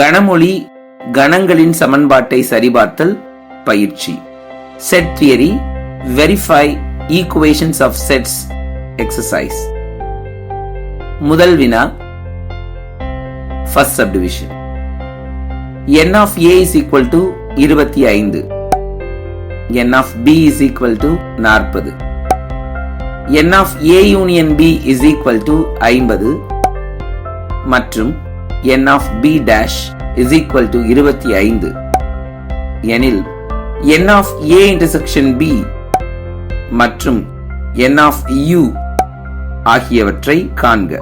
கணமொழி கணங்களின் சமன்பாட்டை சரிபார்த்தல் பயிற்சி. Set theory verify equations of sets exercise முதல் வினா first subdivision n of A is equal to இருபத்தி ஐந்து. N of B is equal to நாற்பது. N of A union B is equal to ஐம்பது. மற்றும் n of B dash is equal to இருபத்தி ஐந்து. எனில் n of A intersection B மற்றும் n of you ஆகியவற்றை காண்க.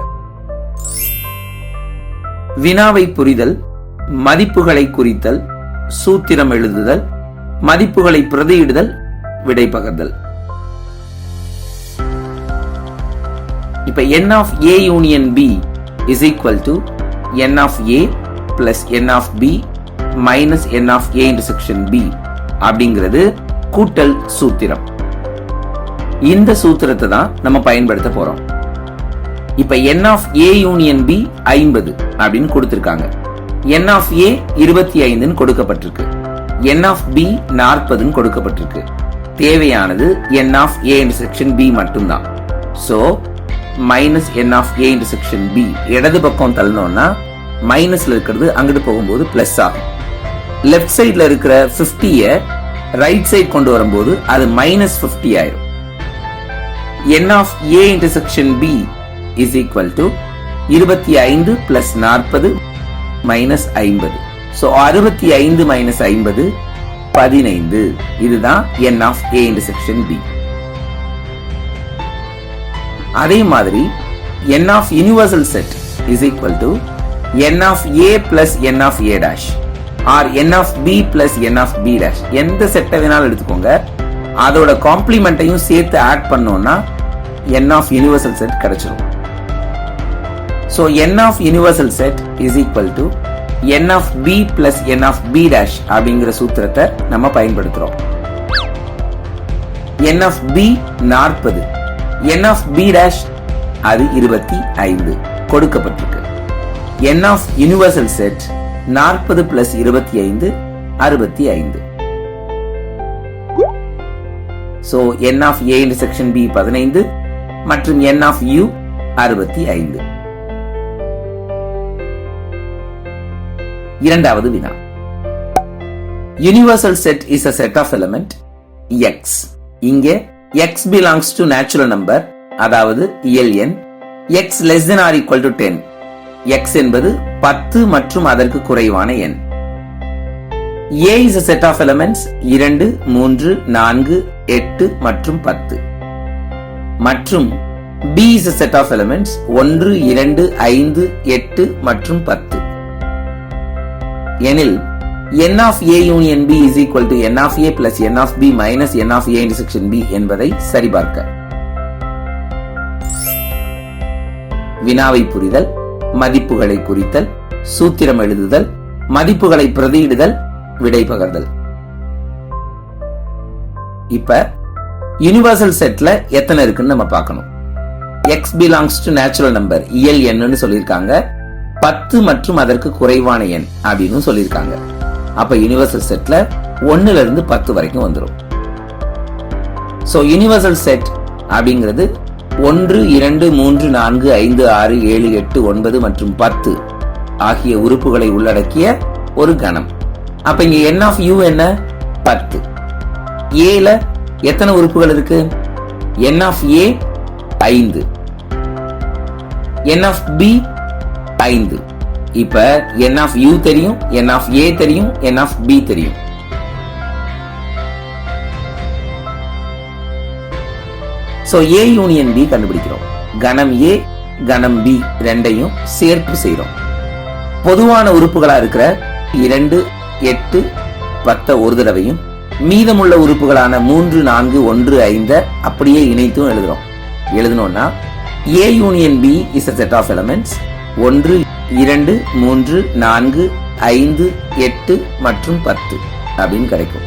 வினாவை புரிதல் மதிப்புகளை குறித்தல் சூத்திரம் எழுதுதல் மதிப்புகளை பிரதியிடுதல் விடை பகர்தல் இப்ப n of A union B is equal to n of a plus n of B minus n of A intersection B அப்படிங்கிறது கூட்டல் சூத்திரம். இந்த சூத்திரத்தை தான் நம்ம பயன்படுத்த போறோம். இப்ப n of A union B ஐம்பது அப்படின்னு கொடுத்திருக்காங்க. என் ஆஃப் ஏ இருபத்தி ஐந்துன்னு கொடுக்கப்பட்டிருக்கு. என் ஆஃப் பி நாற்பதுன்னு கொடுக்கப்பட்டிருக்கு. தேவையானது n of A intersection B மட்டும்தான். So minus n of A a section B இடது பக்கம் தள்ளணும்னா மைனஸ்ல இருக்கிறது அங்கிட்டு போகும்போது பிளஸ் ஆகும். லெஃப்ட் சைடுல இருக்கிற 50 ரைட் சைடு கொண்டு வரும்போது அது மைனஸ் 50 ஆயிரும். N of A a section B is equal to இருபத்தி ஐந்து பிளஸ் நாற்பது மைனஸ் ஐம்பது. ஸோ அறுபத்தி ஐந்து மைனஸ் ஐம்பது பதினைந்து. இதுதான் n of A a section B அதே மாதிரி n of universal set is equal to n of a plus n of a dash or n of b plus n of b dash எந்த செட்டை வேணாலும் எடுத்துக்கோங்க அதோட காம்ப்ளிமெண்ட்டையும் சேர்த்து ஆட் பண்ணோம்னா n of universal set கிடைச்சிரும் So n of universal set is equal to n of b plus n of b dash அப்படிங்கிற சூத்திரத்தை நம்ம பயன்படுத்துறோம் n of b நாற்பது என் ஆஃப் பி டேஷ் அது இருபத்தி ஐந்து. கொடுக்கப்பட்டிருக்கு. என் ஆஃப் யூனிவர்சல் செட் நாற்பது பிளஸ் இருபத்தி ஐந்து அறுபத்தி ஐந்து. So n of a section B பதினைந்து மற்றும் என் ஆஃப் யூ அறுபத்தி ஐந்து. இரண்டாவது வினா. Universal set is a set of element x இங்கே x belongs to natural number அதாவது இயல் எண் x less than or equal to 10 x என்பது பத்து மற்றும் அதற்கு குறைவான எண் A is a set of elements இரண்டு மூன்று நான்கு எட்டு மற்றும் பத்து. மற்றும் B is a set of elements ஒன்று இரண்டு ஐந்து எட்டு மற்றும் பத்து. எனில் n of a union b is equal to n of a plus n of b minus n of a intersection b என்பதை சரிபார்க்க. வினாவை புரிதல் மதிப்புகளை குறித்தல் சூத்திரம் எழுதுதல் மதிப்புகளை பிரதியிடுதல் விடை பகர்தல். இப்ப யூனிவர்சல் செட்ல எத்தனை இருக்குன்னு நம்ம பார்க்கணும். X belongs to natural number இயல் எண்ணுன்னு சொல்லியிருக்காங்க. பத்து மற்றும் அதற்கு குறைவான எண் அப்படின்னு சொல்லியிருக்காங்க. அப்ப யூனிவர்சல் செட்ல ஒன்னுல இருந்து பத்து வரைக்கும் வந்துடும் சோ யூனிவர்சல் செட் அப்படிங்கிறது ஒன்று இரண்டு மூன்று நான்கு ஐந்து ஆறு ஏழு எட்டு ஒன்பது மற்றும் பத்து ஆகிய உறுப்புகளை உள்ளடக்கிய ஒரு கணம். அப்ப இங்க என் ஆஃப் யூ என்ன? பத்து. ஏல எத்தனை உறுப்புகள் இருக்கு? என் ஆஃப் ஏ ஐந்து. என் ஆஃப் பி ஐந்து. இப்ப என் ஆஃப் யூ தெரியும் என் ஆஃப் ஏ தெரியும் என் ஆஃப் பி தெரியும். சோ ஏ யூனியன் பி கண்டுபிடிக்கிறோம். கணம் ஏ கணம் பி ரெண்டையும் சேர்ப்பு செய்றோம் பொதுவான உறுப்புகளா இருக்கிற இரண்டு எட்டு பத்த ஒரு தடவையும் மீதமுள்ள உறுப்புகளான மூன்று நான்கு ஒன்று ஐந்த அப்படியே இணைத்தும் எழுதுறோம் எழுதணும்னா A union B is a set of elements ஒன்று இரண்டு மூன்று நான்கு ஐந்து எட்டு மற்றும் பத்து அப்படின்னு கிடைக்கும்.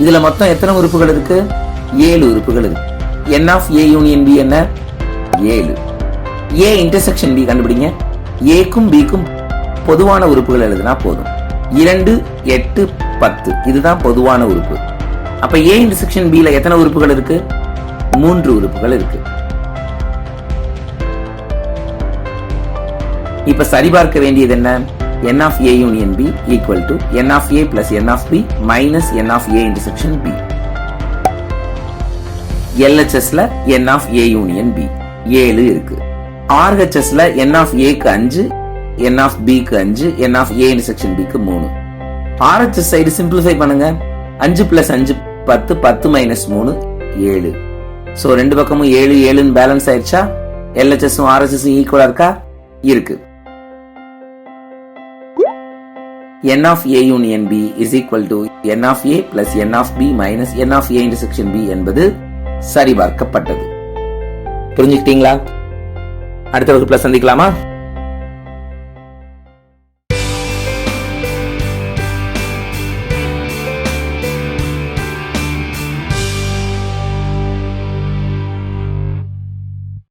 இதுல மொத்தம் எத்தனை உறுப்புகள் இருக்கு? ஏழு உறுப்புகள் இருக்கு. N of A union B என்ன? ஏழு. ஏ இன்டர்செக்ஷன் பி கண்டுபிடிங்க. ஏக்கும் பிக்கும் பொதுவான உறுப்புகள் எழுதுனா போதும். இரண்டு எட்டு பத்து. இதுதான் பொதுவான உறுப்பு. அப்ப ஏ இன்டர்செக்ஷன் பில எத்தனை உறுப்புகள் இருக்கு? மூன்று உறுப்புகள் இருக்கு. இப்ப சரிபார்க்க வேண்டியது என்ன? N of A union B equal to n of A plus n of B minus n of A intersection B எல்ஹெச்எஸ்ல n of A union B ஏழு இருக்கு. ஆர்ஹெச்எஸ்ல என் ஆஃப் ஏக்கு அஞ்சு என் ஆஃப் பிக்கு அஞ்சு என் ஆஃப் ஏ இன்டர்செக்ஷன் பிக்கு மூணு. ஆர்ஹெச்எஸ் சைடு சிம்பிளிஃபை பண்ணுங்க. அஞ்சு பிளஸ் அஞ்சு பத்து பத்து மைனஸ் மூணு ஏழு. ஸோ ரெண்டு பக்கமும் ஏழு ஏழுன்னு பேலன்ஸ் ஆயிடுச்சா? எல்ஹெச்எஸும் ஆர்ஹெச்எஸும் ஈக்குவலா இருக்கா? இருக்கு. N of a union b is equal to n of a plus n of b minus n of a intersection b என்பது சரிபார்க்கப்பட்டது புரிஞ்சுக்கிட்டீங்களா அடுத்த வகுப்புல சந்திக்கலாமா